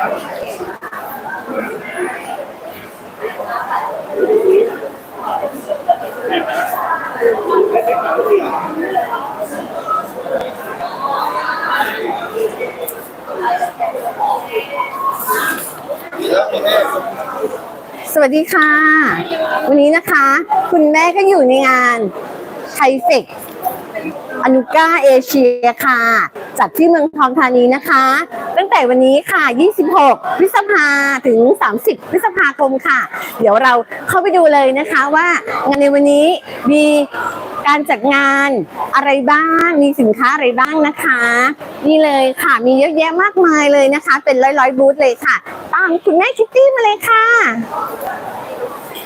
สวัสดีค่ะ วันนี้นะคะ คุณแม่ก็อยู่ในงานไทเฟก อนุก้าเอเชียค่ะ จัดที่เมืองทองธานีนะคะ ตั้งแต่วันนี้ค่ะ 26 พฤษภาถึง 30 พฤษภาคมค่ะ เดี๋ยวเราเข้าไปดูเลยนะคะว่างานในวันนี้มีการจัดงานอะไรบ้าง มีสินค้าอะไรบ้างนะคะ นี่เลยค่ะ มีเยอะแยะมากมายเลยนะคะ เป็นร้อยๆบูธเลยค่ะ ตามคุณแม่คิตตี้มาเลยค่ะ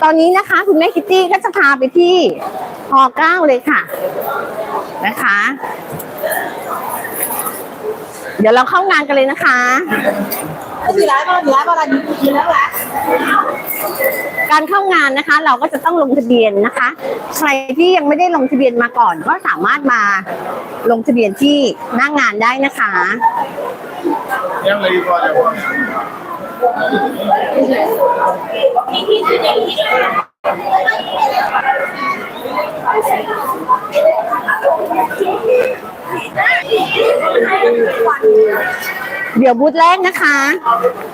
ตอนนี้นะคะคุณแม่คิตตี้ก็จะพาไปที่ฮเก้าเลยค่ะ นะคะ เดี๋ยวเราเข้างานกันเลยนะคะดีร้ายมาดีร้ายมาดีดีแล้วแหละการเข้างานนะคะ เราก็จะต้องลงทะเบียนนะคะ ใครที่ยังไม่ได้ลงทะเบียนมาก่อน ก็สามารถมาลงทะเบียนที่หน้างานได้นะคะยังเลยพอจะว่า เดี๋ยวบูธแรกนะคะ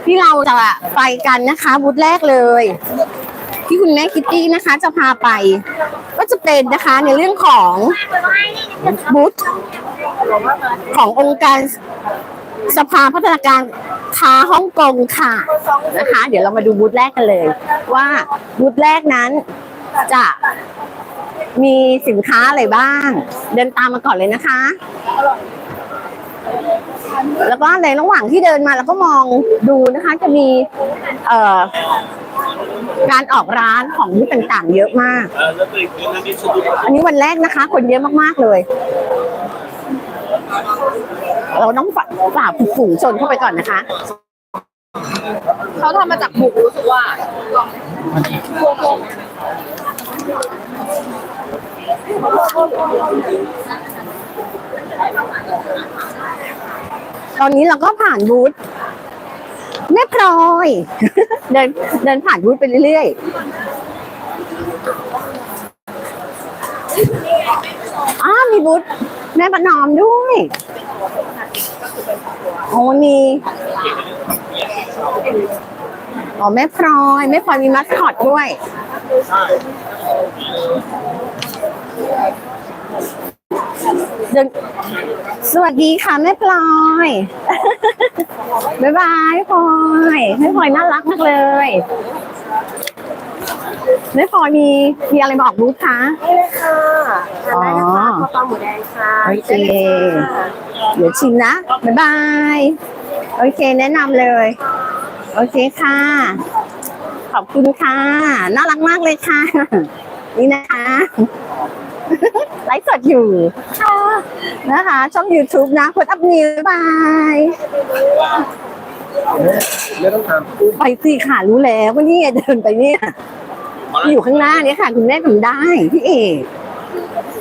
ที่เราจะไปกันนะคะบูธแรกเลย ที่คุณแม่คิตตี้นะคะ จะพาไป ก็จะเป็นนะคะในเรื่องของบูธขององค์การสภาพัฒนาการ ค้าฮ่องกงค่ะนะคะ เดี๋ยวเรามาดูบูธแรกกันเลย ว่าบูธแรกนั้นจะมีสินค้าอะไรบ้าง เดินตามมาก่อนเลยนะคะ แล้วก็ในระหว่างที่เดินมาแล้วก็มองดูนะคะ จะมีเอ่อการออกร้านของที่ต่างๆ เยอะมาก อันนี้วันแรกนะคะ คนเยอะมากๆเลย เราต้องฝ่าฝ่าฝูงชนเข้าไปก่อนนะคะ เขาทำมาจากหมูรู้สึกว่าตอนนี้เราก็ผ่านบูธแม่พลอย เดินเดินผ่านบูธไปเรื่อยๆอ้ามีบูธแม่ประนอมด้วย โอ้มีอ๋อแม่พลอยแม่พลอยมีมัสคอตด้วยเดินสวัสดีค่ะแม่พลอยบ๊ายบายพลอยแม่พลอยน่ารักมากเลย แม่พลอยมีมีอะไรบอกลูกคะ นี่เลยค่ะทานได้นะคะข้าวปลาหมูแดงค่ะโอเคเดี๋ยวชิมนะ บ๊ายบาย โอเคแนะนำเลย โอเคค่ะ ขอบคุณค่ะ น่ารักมากเลยค่ะ นี่นะคะ ไลฟ์สดอยู่ค่ะนะคะ ช่อง YouTube นะคนอัพนิวบาย ไม่ต้องถามปุ๊บไปสิค่ะรู้แล้วว่านี่เดินไปเนี่ยที่ อยู่ข้างหน้าเนี่ยค่ะ คุณแม่ทำได้พี่เอก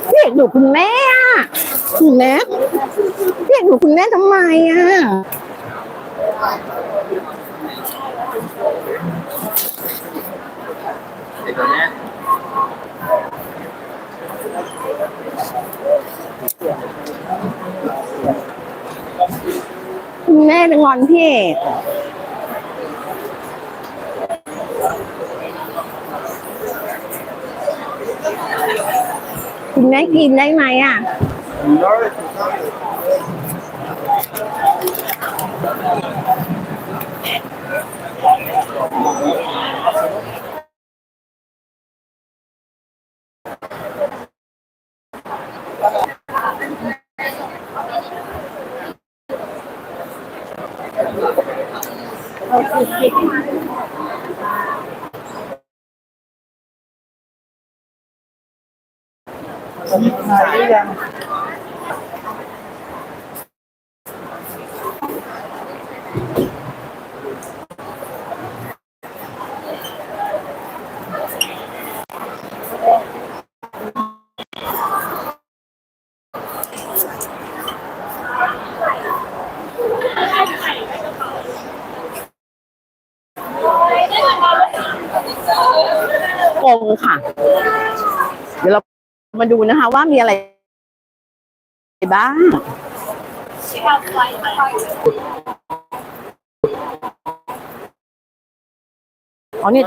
พี่เอกดูคุณแม่อะคุณแม่พี่เอกดูคุณแม่ทำไมอะเด็กคนนี้คุณแม่เป็นงอนพี่เอก คุณแม่กินได้ไหมอะน้อ ยังกงค่ะ เดี๋ยวเรามาดูนะคะว่ามีอะไร Diba? Có nhiệt